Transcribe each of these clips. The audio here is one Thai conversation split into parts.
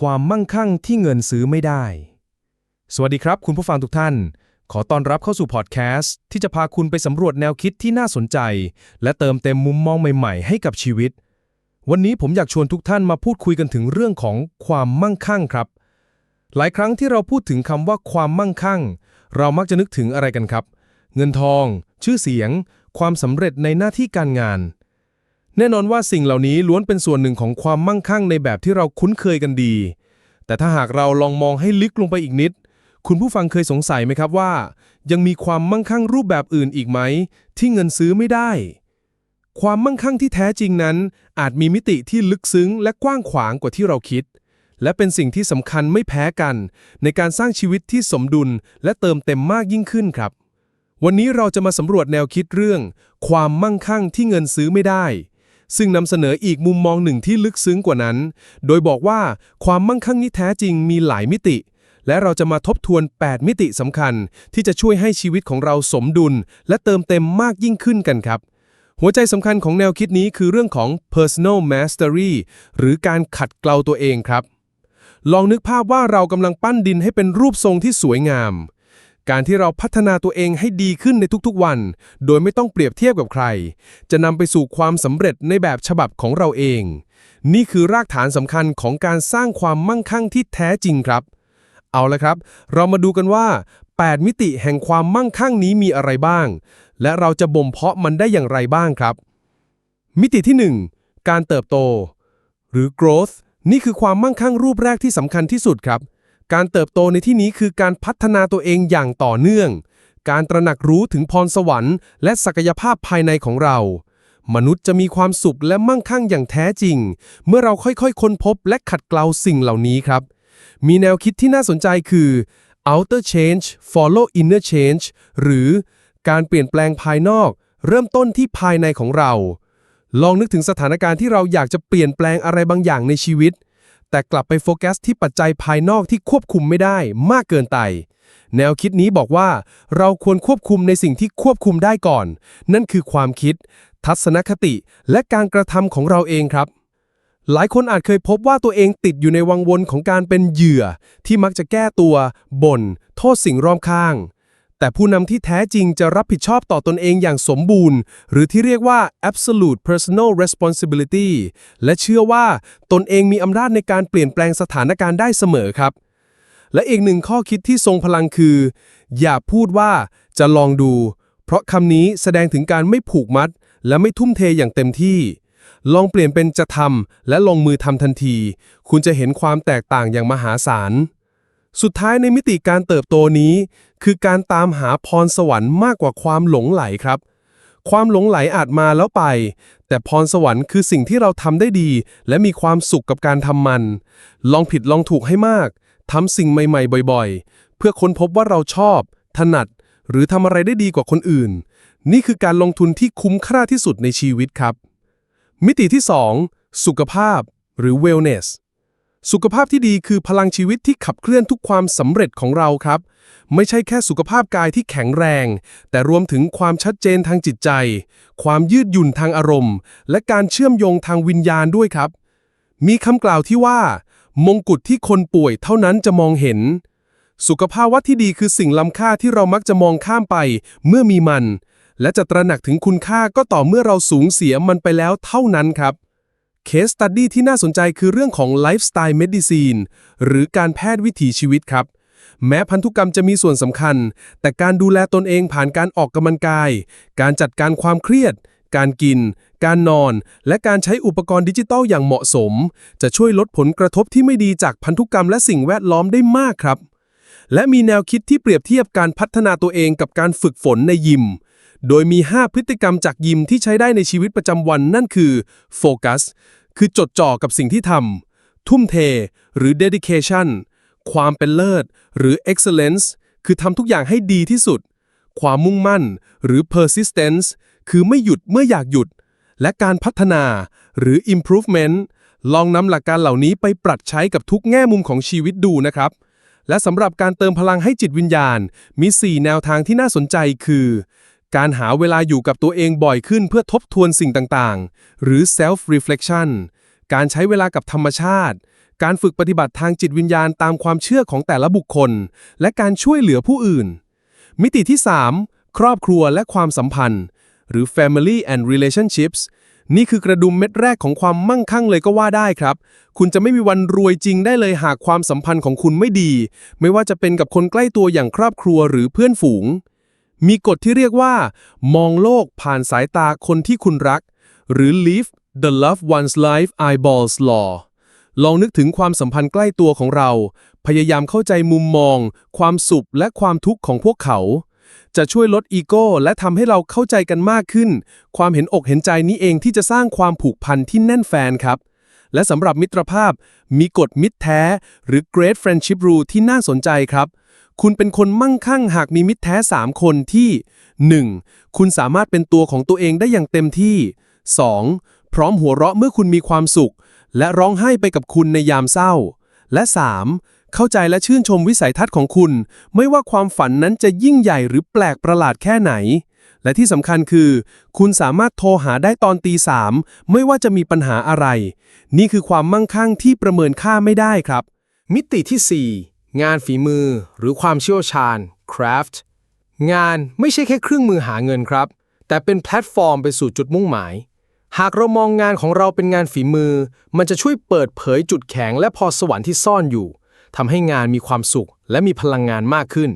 ความมั่งคั่งที่เงินซื้อไม่ได้ สวัสดีครับ คุณผู้ฟังทุกท่าน ขอต้อนรับเข้าสู่พอดแคสต์ที่จะพาคุณไปสำรวจแนวคิดที่น่าสนใจ และเติมเต็มมุมมองใหม่ๆ ให้กับชีวิต วันนี้ผมอยากชวนทุกท่านมาพูดคุยกันถึงเรื่องของความมั่งคั่งครับ หลายครั้งที่เราพูดถึงคำว่าความมั่งคั่ง เรามักจะนึกถึงอะไรกันครับ เงินทอง ชื่อเสียง ความสำเร็จในหน้าที่การงาน แน่นอนว่าสิ่งเหล่านี้ล้วนเป็นส่วนหนึ่งของความมั่งคั่งในแบบที่เราคุ้นเคยกันดี แต่ถ้าหากเราลองมองให้ลึกลงไปอีกนิด คุณผู้ฟังเคยสงสัยไหมครับว่า ยังมีความมั่งคั่งรูปแบบอื่นอีกไหม ที่เงินซื้อไม่ได้ ความมั่งคั่งที่แท้จริงนั้น อาจมีมิติที่ลึกซึ้งและกว้างขวางกว่าที่เราคิด และเป็นสิ่งที่สำคัญไม่แพ้กัน ในการสร้างชีวิตที่สมดุลและเติมเต็มมากยิ่งขึ้นครับ วันนี้เราจะมาสำรวจแนวคิดเรื่อง ความมั่งคั่งที่เงินซื้อไม่ได้ ซึ่งนำเสนออีกมุมมองหนึ่งที่ลึกซึ้งกว่านั้น โดยบอกว่าความมั่งคั่งนี้แท้จริงมีหลายมิติ และเราจะมาทบทวน 8 มิติสำคัญ ที่จะช่วยให้ชีวิตของเราสมดุล และเติมเต็มมากยิ่งขึ้นกันครับ หัวใจสำคัญของแนวคิดนี้คือเรื่องของ personal mastery หรือการขัดเกลาตัวเองครับ ลองนึกภาพว่าเรากำลังปั้นดินให้เป็นรูปทรงที่สวยงาม การที่เราพัฒนาตัวเองให้ดีขึ้นในทุกๆวัน โดยไม่ต้องเปรียบเทียบกับใคร จะนำไปสู่ความสำเร็จในแบบฉบับของเราเอง นี่คือรากฐานสำคัญของการสร้างความมั่งคั่งที่แท้จริงครับ เอาละครับ เรามาดูกันว่า 8 มิติแห่งความมั่งคั่งนี้มีอะไรบ้าง และเราจะบ่มเพาะมันได้อย่างไรบ้างครับ มิติที่ 1 การเติบโต หรือ growth นี่คือความมั่งคั่งรูปแรกที่สำคัญที่สุดครับ การเติบโตในที่นี้คือการพัฒนาตัวเองอย่างต่อเนื่อง การตระหนักรู้ถึงพรสวรรค์และศักยภาพภายในของเรา มนุษย์จะมีความสุขและมั่งคั่งอย่างแท้จริง เมื่อเราค่อยๆ ค้นพบและขัดเกลาสิ่งเหล่านี้ครับ มีแนวคิดที่น่าสนใจคือ outer change follow inner change หรือการเปลี่ยนแปลงภายนอก เริ่มต้นที่ภายในของเรา ลองนึกถึงสถานการณ์ที่เราอยากจะเปลี่ยนแปลงอะไรบางอย่างในชีวิต แต่กลับไปโฟกัสที่ปัจจัยภายนอกที่ควบคุมไม่ได้มากเกินไป แนวคิดนี้บอกว่า เราควรควบคุมในสิ่งที่ควบคุมได้ก่อน นั่นคือความคิด ทัศนคติ และการกระทำของเราเองครับ หลายคนอาจเคยพบว่าตัวเองติดอยู่ในวังวนของการเป็นเหยื่อ ที่มักจะแก้ตัวบ่นโทษสิ่งรอบข้าง แต่ผู้นำที่แท้จริงจะรับผิดชอบต่อตนเองอย่างสมบูรณ์ หรือที่เรียกว่า absolute personal responsibility และเชื่อว่าตนเองมีอำนาจในการเปลี่ยนแปลงสถานการณ์ได้เสมอครับ และอีกหนึ่งข้อคิดที่ทรงพลังคือ อย่าพูดว่าจะลองดู เพราะคำนี้แสดงถึงการไม่ผูกมัด และไม่ทุ่มเทอย่างเต็มที่ ลองเปลี่ยนเป็นจะทำและลงมือทำทันที คุณจะเห็นความแตกต่างอย่างมหาศาล สุดท้ายในมิติการเติบโตนี้ คือการตามหาพรสวรรค์มากกว่าความหลงไหลครับ ความหลงไหลอาจมาแล้วไป แต่พรสวรรค์คือสิ่งที่เราทำได้ดี และมีความสุขกับการทำมัน ลองผิดลองถูกให้มากทำสิ่งใหม่ๆ บ่อยๆ เพื่อค้นพบว่าเราชอบ ถนัด หรือทำอะไรได้ดีกว่าคนอื่น นี่คือการลงทุนที่คุ้มค่าที่สุดในชีวิตครับ มิติที่ 2 สุขภาพ หรือ wellness สุขภาพที่ดีคือพลังชีวิตที่ขับเคลื่อนทุกความสำเร็จของเราครับ ไม่ใช่แค่สุขภาพกายที่แข็งแรง แต่รวมถึงความชัดเจนทางจิตใจ ความยืดหยุ่นทางอารมณ์ และการเชื่อมโยงทางวิญญาณด้วยครับ มีคำกล่าวที่ว่า มงกุฎที่คนป่วยเท่านั้นจะมองเห็น สุขภาวะที่ดีคือสิ่งล้ำค่าที่เรามักจะมองข้ามไป เมื่อมีมัน และจะตระหนักถึงคุณค่าก็ต่อเมื่อเราสูญเสียมันไปแล้วเท่านั้นครับ เคสตัดดี้ที่น่าสนใจคือเรื่องของไลฟ์สไตล์เมดิซีนหรือการแพทย์วิถีชีวิตครับ แม้พันธุกรรมจะมีส่วนสำคัญ แต่การดูแลตนเองผ่านการออกกำลังกาย การจัดการความเครียด การกิน การนอน และการใช้อุปกรณ์ดิจิทัลอย่างเหมาะสม จะช่วยลดผลกระทบที่ไม่ดีจากพันธุกรรมและสิ่งแวดล้อมได้มากครับ และมีแนวคิดที่เปรียบเทียบการพัฒนาตัวเองกับการฝึกฝนในยิม โดยมี 5 พฤติกรรมจากยิมที่ใช้ได้ในชีวิตประจำวันนั่นคือโฟกัสคือจดจ่อกับสิ่งที่ทำทุ่มเท หรือ dedication ความเป็นเลิศ หรือ excellence คือทำทุกอย่างให้ดีที่สุด ความมุ่งมั่น หรือ persistence คือไม่หยุดเมื่ออยากหยุด และการพัฒนาหรือ improvement ลองนำหลักการเหล่านี้ไปปรับใช้กับทุกแง่มุมของชีวิตดูนะครับ และสำหรับการเติมพลังให้จิตวิญญาณ มี 4 แนวทางที่น่าสนใจคือ การหาเวลาอยู่กับตัวเองบ่อยขึ้นเพื่อทบทวนสิ่งต่างๆ หรือ self reflection การใช้เวลากับธรรมชาติ การฝึกปฏิบัติทางจิตวิญญาณตามความเชื่อของแต่ละบุคคล และการช่วยเหลือผู้อื่น มิติที่ 3 ครอบครัวและความสัมพันธ์ หรือ family and relationships นี่คือกระดุมเม็ดแรกของความมั่งคั่งเลยก็ว่าได้ครับ คุณจะไม่มีวันรวยจริงได้เลยหากความสัมพันธ์ของคุณไม่ดี ไม่ว่าจะเป็นกับคนใกล้ตัวอย่างครอบครัวหรือเพื่อนฝูง มีกฎที่เรียกว่า มองโลกผ่านสายตาคนที่คุณรัก หรือ live the loved one's life eyeballs law ลองนึกถึงความสัมพันธ์ใกล้ตัวของเรา พยายามเข้าใจมุมมอง ความสุขและความทุกข์ของพวกเขา จะช่วยลดอีโก้ และทำให้เราเข้าใจกันมากขึ้น ความเห็นอกเห็นใจนี้เองที่จะสร้างความผูกพันที่แน่นแฟนครับ และสำหรับมิตรภาพมีกฎมิตรแท้ หรือ Great Friendship Rule ที่น่าสนใจครับ คุณเป็นคนมั่งคั่งหากมีมิตรแท้ 3 คนที่ 1. คุณสามารถเป็นตัวของตัวเองได้อย่างเต็มที่ 2. พร้อมหัวเราะเมื่อคุณมีความสุข และร้องไห้ไปกับคุณในยามเศร้า และ 3. เข้าใจและชื่นชมวิสัยทัศน์ของคุณ ไม่ว่าความฝันนั้นจะยิ่งใหญ่หรือแปลกประหลาดแค่ไหน และที่สำคัญคือ คุณสามารถโทรหาได้ตอนตีสามไม่ว่าจะมีปัญหาอะไร นี่คือความมั่งคั่งที่ประเมินค่าไม่ได้ครับ มิติที่ 4 งานฝีมือหรือความเชี่ยวชาญ craft งานไม่ใช่แค่เครื่องมือหาเงินครับ แต่เป็นแพลตฟอร์มไปสู่จุดมุ่งหมาย หากเรามองงานของเราเป็นงานฝีมือ มันจะช่วยเปิดเผยจุดแข็งและพรสวรรค์ที่ซ่อนอยู่ทำให้งานมีความสุขและมีพลังงานมากขึ้น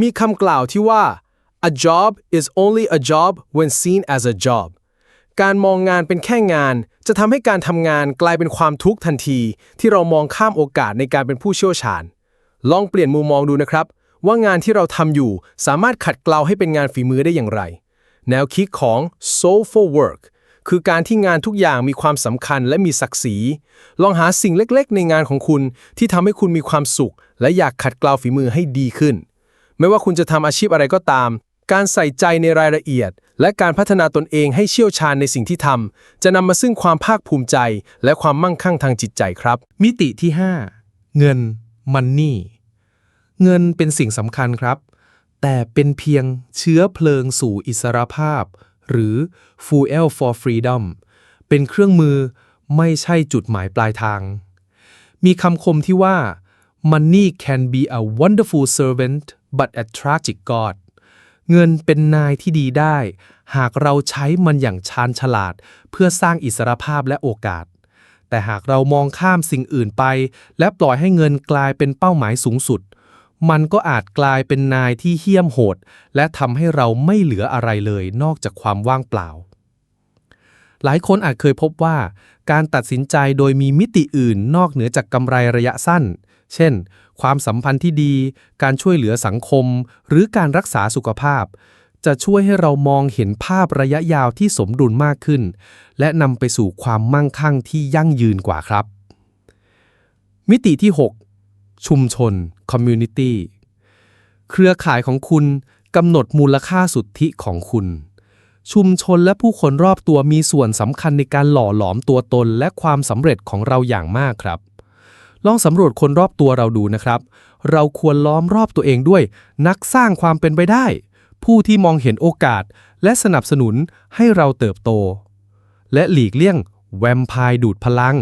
มีคำกล่าวที่ว่า a job is only a job when seen as a job การมองงานเป็นแค่งาน จะทำให้การทำงานกลายเป็นความทุกข์ทันที ที่เรามองข้ามโอกาสในการเป็นผู้เชี่ยวชาญ ลองเปลี่ยนมุมมองดูนะครับ ว่างานที่เราทำอยู่สามารถขัดเกลาให้เป็นงานฝีมือได้อย่างไร แนวคิดของ soulful work คือการที่งานทุกอย่างมีความสำคัญและมีศักดิ์ศรี ลองหาสิ่งเล็กๆ ในงานของคุณที่ทำให้คุณมีความสุข และอยากขัดเกลาฝีมือให้ดีขึ้น ไม่ว่าคุณจะทำอาชีพอะไรก็ตาม การใส่ใจในรายละเอียด และการพัฒนาตนเองให้เชี่ยวชาญในสิ่งที่ทำจะนำมาซึ่งความภาคภูมิใจ และความมั่งคั่งทางจิตใจครับ มิติที่ 5 เงินมันนี่ เงินเป็นสิ่งสำคัญครับ แต่เป็นเพียงเชื้อเพลิงสู่อิสรภาพ หรือ fuel for freedom เป็นเครื่องมือไม่ใช่จุดหมายปลายทาง มีคำคมที่ว่า money can be a wonderful servant but a tragic god เงินเป็นนายที่ดีได้ หากเราใช้มันอย่างชาญฉลาด เพื่อสร้างอิสรภาพและโอกาส แต่หากเรามองข้ามสิ่งอื่นไป และปล่อยให้เงินกลายเป็นเป้าหมายสูงสุด มันก็อาจกลายเป็นนายที่เหี้ยมโหด และทำให้เราไม่เหลืออะไรเลยนอกจากความว่างเปล่า หลายคนอาจเคยพบว่า การตัดสินใจโดยมีมิติอื่นนอกเหนือจากกำไรระยะสั้น เช่น ความสัมพันธ์ที่ดี การช่วยเหลือสังคม หรือการรักษาสุขภาพ จะช่วยให้เรามองเห็นภาพระยะยาวที่สมดุลมากขึ้น และนำไปสู่ความมั่งคั่งที่ยั่งยืนกว่าครับ มิติที่ 6 ชุมชน community เครือข่ายของคุณกำหนดมูลค่าสุทธิของคุณ ชุมชนและผู้คนรอบตัวมีส่วนสำคัญในการหล่อหลอมตัวตนและความสำเร็จของเราอย่างมากครับ ลองสำรวจคนรอบตัวเราดูนะครับ เราควรล้อมรอบตัวเองด้วย นักสร้างความเป็นไปได้ ผู้ที่มองเห็นโอกาส และสนับสนุนให้เราเติบโต และหลีกเลี่ยงแวมไพร์ดูดพลัง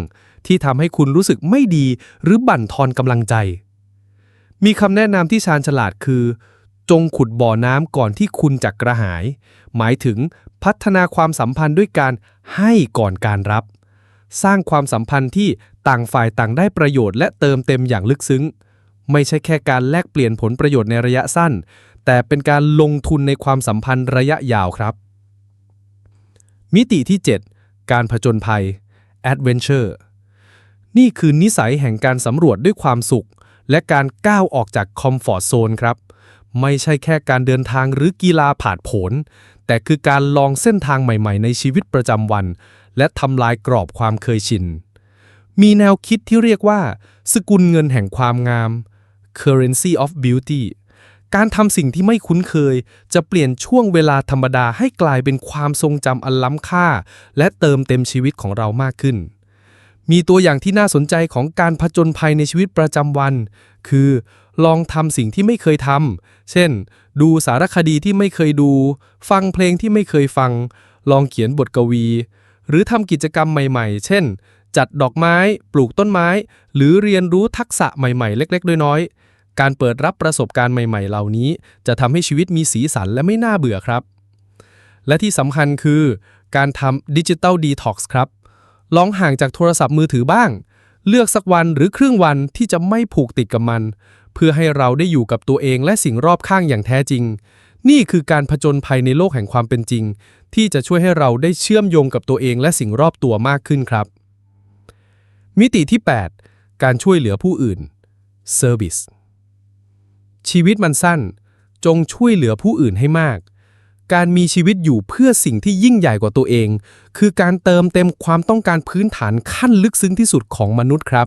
ที่ทำให้คุณรู้สึกไม่ดีหรือบั่นทอนกำลังใจ มีคำแนะนำที่ชาญฉลาดคือ จงขุดบ่อน้ำก่อนที่คุณจะกระหาย หมายถึงพัฒนาความสัมพันธ์ด้วยการให้ก่อนการรับ สร้างความสัมพันธ์ที่ต่างฝ่ายต่างได้ประโยชน์และเติมเต็มอย่างลึกซึ้ง ไม่ใช่แค่การแลกเปลี่ยนผลประโยชน์ในระยะสั้น แต่เป็นการลงทุนในความสัมพันธ์ระยะยาวครับ มิติที่ 7 การผจญภัย Adventure นี่คือนิสัยแห่งการสำรวจด้วยความสุข และการก้าวออกจากคอมฟอร์ z โซนครับ ไม่ใช่แค่การเดินทางหรือกีฬาผาดผนแต่คือการลองเส้นทางใหม่ๆ ในชีวิตประจำวัน และทำลายกรอบความเคยชิน มีแนวคิดที่เรียกว่า สกุลเงินแห่งความงาม currency of beauty การทำสิ่งที่ไม่คุ้นเคย จะเปลี่ยนช่วงเวลาธรรมดาให้กลายเป็นความทรงจำอันล้ำค่า และเติมเต็มชีวิตของเรามากขึ้น มีตัวอย่างที่น่าสนใจของการผจญภัยในชีวิตประจำวัน คือ ลองทำสิ่งที่ไม่เคยทำ เช่น ดูสารคดีที่ไม่เคยดู ฟังเพลงที่ไม่เคยฟัง ลองเขียนบทกวี หรือทำกิจกรรมใหม่ๆ เช่น จัดดอกไม้ ปลูกต้นไม้ หรือเรียนรู้ทักษะใหม่ๆ เล็กๆ น้อยๆ การเปิดรับประสบการณ์ใหม่ ๆ เหล่านี้ จะทำให้ชีวิตมีสีสันและไม่น่าเบื่อครับ และที่สำคัญคือ การทำดิจิ t a ลดีท็อกซ์ครับ ลองห่างจากโทรศัพท์มือถือบ้าง เลือกสักวันหรือครึ่งวันที่จะไม่ผูกติดกับมัน เพื่อให้เราได้อยู่กับตัวเองและสิ่งรอบข้างอย่างแท้จริง นี่คือการผจญภัยในโลกแห่งความเป็นจริง ที่จะช่วยให้เราได้เชื่อมโยงกับตัวเองและสิ่งรอบตัวมากขึ้นครับ มิติที่ 8 การช่วยเหลือผู้อื่น Service ชีวิตมันสั้น จงช่วยเหลือผู้อื่นให้มาก การมีชีวิตอยู่เพื่อสิ่งที่ยิ่งใหญ่กว่าตัวเอง คือการเติมเต็มความต้องการพื้นฐานขั้นลึกซึ้งที่สุดของมนุษย์ครับ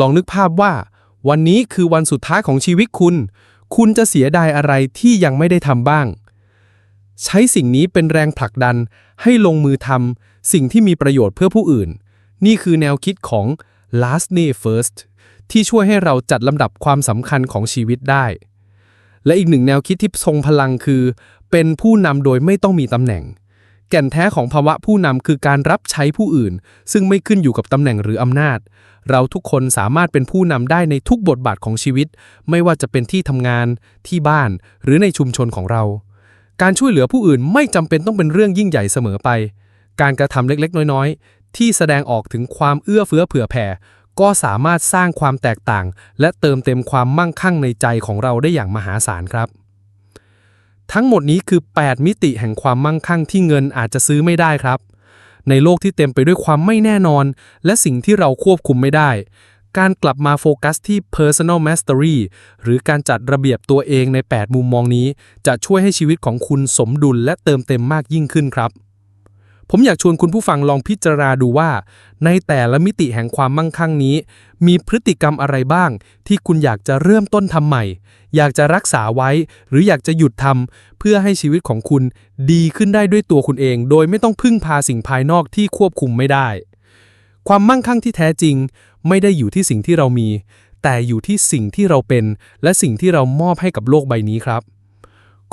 ลองนึกภาพว่า วันนี้คือวันสุดท้ายของชีวิตคุณ คุณจะเสียดายอะไรที่ยังไม่ได้ทำบ้าง ใช้สิ่งนี้เป็นแรงผลักดันให้ลงมือทำสิ่งที่มีประโยชน์เพื่อผู้อื่น นี่คือแนวคิดของ last day first ที่ช่วยให้เราจัดลำดับความสำคัญของชีวิตได้ และอีกหนึ่งแนวคิดที่ทรงพลังคือ เป็นผู้นำโดยไม่ต้องมีตำแหน่ง แก่นแท้ของภาวะผู้นำคือการรับใช้ผู้อื่น ซึ่งไม่ขึ้นอยู่กับตำแหน่งหรืออำนาจ เราทุกคนสามารถเป็นผู้นำได้ในทุกบทบาทของชีวิต ไม่ว่าจะเป็นที่ทำงาน ที่บ้าน หรือในชุมชนของเรา การช่วยเหลือผู้อื่นไม่จำเป็นต้องเป็นเรื่องยิ่งใหญ่เสมอไป การกระทำเล็กๆ น้อยๆ ที่แสดงออกถึงความเอื้อเฟื้อเผื่อแผ่ ก็สามารถสร้างความแตกต่าง และเติมเต็มความมั่งคั่งในใจของเราได้อย่างมหาศาลครับ ทั้งหมดนี้คือ 8 มิติแห่งความมั่งคั่งที่เงินอาจจะซื้อไม่ได้ครับ ในโลกที่เต็มไปด้วยความไม่แน่นอน และสิ่งที่เราควบคุมไม่ได้ การกลับมาโฟกัสที่ personal mastery หรือการจัดระเบียบตัวเองใน 8 มุมมองนี้ จะช่วยให้ชีวิตของคุณสมดุลและเติมเต็มมากยิ่งขึ้นครับ ผมอยากชวนคุณผู้ฟังลองพิจารณาดูว่า ในแต่ละมิติแห่งความมั่งคั่งนี้ มีพฤติกรรมอะไรบ้าง ที่คุณอยากจะเริ่มต้นทำใหม่ อยากจะรักษาไว้ หรืออยากจะหยุดทำเพื่อให้ชีวิตของคุณดีขึ้นได้ด้วยตัวคุณเอง โดยไม่ต้องพึ่งพาสิ่งภายนอกที่ควบคุมไม่ได้ ความมั่งคั่งที่แท้จริง ไม่ได้อยู่ที่สิ่งที่เรามี แต่อยู่ที่สิ่งที่เราเป็น และสิ่งที่เรามอบให้กับโลกใบนี้ครับ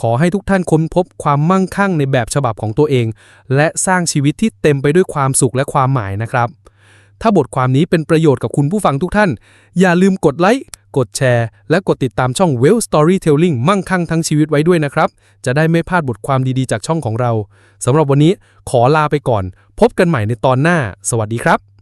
ขอให้ทุกท่านค้นพบความมั่งคั่งในแบบฉบับของตัวเอง และสร้างชีวิตที่เต็มไปด้วยความสุขและความหมายนะครับ ถ้าบทความนี้เป็นประโยชน์กับคุณผู้ฟังทุกท่าน อย่าลืมกดไลค์กดแชร์ และกดติดตามช่อง Well Storytelling มั่งคั่งทั้งชีวิตไว้ด้วยนะครับ จะได้ไม่พลาดบทความดีๆจากช่องของเราสำหรับวันนี้ขอลาไปก่อน พบกันใหม่ในตอนหน้า สวัสดีครับ